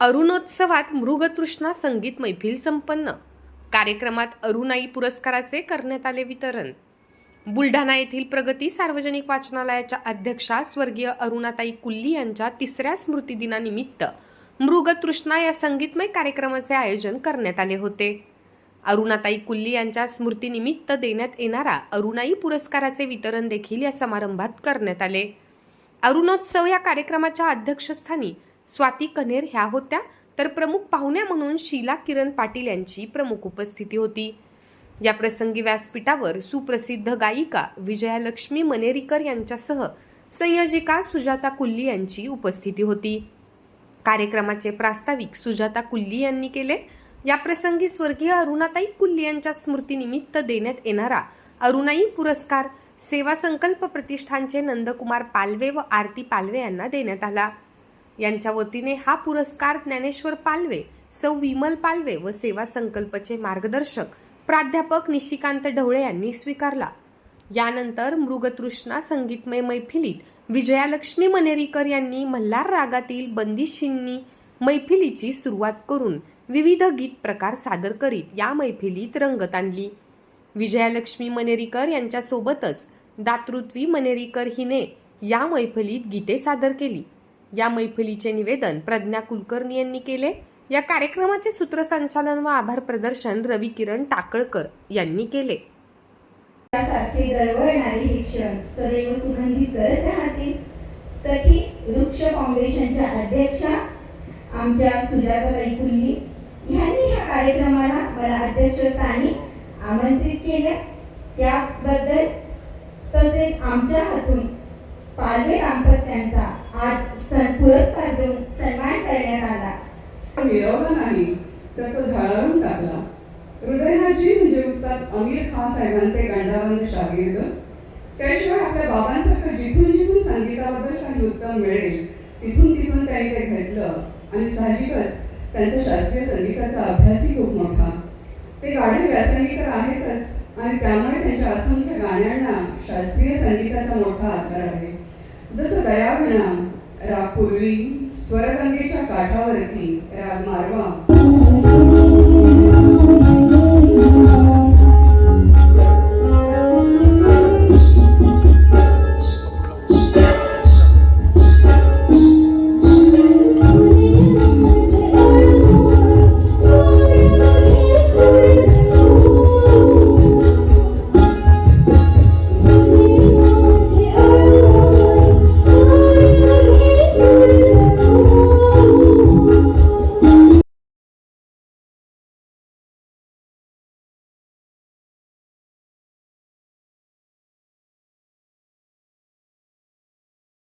अरुणोत्सवात मृगतृष्णा संगीत मैफिल संपन्न. कार्यक्रमात अरुणाई पुरस्काराचे करण्यात आले वितरण. बुलढाणा येथील प्रगती सार्वजनिक वाचनालयाच्या अध्यक्षा स्वर्गीय अरुणाताई कुल्ली यांच्या तिसऱ्या स्मृतिदिनानिमित्त मृगतृष्णा या संगीतमय कार्यक्रमाचे आयोजन करण्यात आले होते. अरुणाताई कुल्ली यांच्या स्मृतीनिमित्त देण्यात येणारा अरुणाई पुरस्काराचे वितरण देखील या समारंभात करण्यात आले. अरुणोत्सव या कार्यक्रमाच्या अध्यक्षस्थानी स्वाती कनेर ह्या होत्या. तर प्रमुख पाहुण्या म्हणून शीला किरण पाटील यांची प्रमुख उपस्थिती होती. या प्रसंगी व्यासपीठावर सुप्रसिद्ध गायिका विजयालक्ष्मी मनेरीकर यांच्यासह संयोजिका सुजाता कुल्ली यांची उपस्थिती होती. कार्यक्रमाचे प्रास्ताविक सुजाता कुल्ली यांनी केले. या प्रसंगी स्वर्गीय अरुणाताई कुल्ली यांच्या स्मृतीनिमित्त देण्यात येणारा अरुणाई पुरस्कार सेवा संकल्प प्रतिष्ठानचे नंदकुमार पालवे व आरती पालवे यांना देण्यात आला. यांच्या वतीने हा पुरस्कार ज्ञानेश्वर पालवे सौ विमल पालवे व सेवा संकल्पचे मार्गदर्शक प्राध्यापक निशिकांत ढवळे यांनी स्वीकारला. यानंतर मृगतृष्णा संगीतमय मैफिलीत विजयालक्ष्मी मनेरीकर यांनी मल्हार रागातील बंदिशींनी मैफिलीची सुरुवात करून विविध गीत प्रकार सादर करीत या मैफिलीत रंगत आणली. विजयालक्ष्मी मनेरीकर यांच्यासोबतच दातृत्वी मनेरीकर हिने या मैफिलीत गीते सादर केली. या मैफिलीचे निवेदन प्रज्ञा कुलकर्णी यांनी केले. या कार्यक्रमाचे सूत्रसंचालन व आभार प्रदर्शन रवी किरण टाकळकर यांनी केले. सारखे दरवळणारे शिक्षण सदैव सुगंधित करत राहतील. सखी वृक्ष फाउंडेशनच्या अध्यक्षा आमच्या सुजाताबाई कुल्ली यांनी ह्या कार्यक्रमाला मला अध्यक्षस्थानी आमंत्रित केलं. त्याबद्दल तसेच आमच्या हातून पालवे दाम्पत्यांचा आज सण पुरस्कार देऊन सन्मान करण्यात आला. मिळवला नाही तर तो झळाळून टाकला. हृदयनाथजी म्हणजे उस्ताद अमीर खान साहेबांचे गंडावंत शागिर्द. त्याशिवाय आपल्या बाबांसारखं जिथून जिथून संगीताबद्दल काही उत्तम मिळेल तिथून तिथून त्यांनी ते घेतलं आणि साहजिकच त्यांचा शास्त्रीय संगीताचा अभ्यासही खूप मोठा. ते गाणे व्यासंगीकर आहेतच आणि त्यामुळे त्यांच्या असंख्य गाण्यांना शास्त्रीय संगीताचा मोठा जसं दयाविणा राग पूर्वी स्वरगंगेच्या काठावरती राग मारवा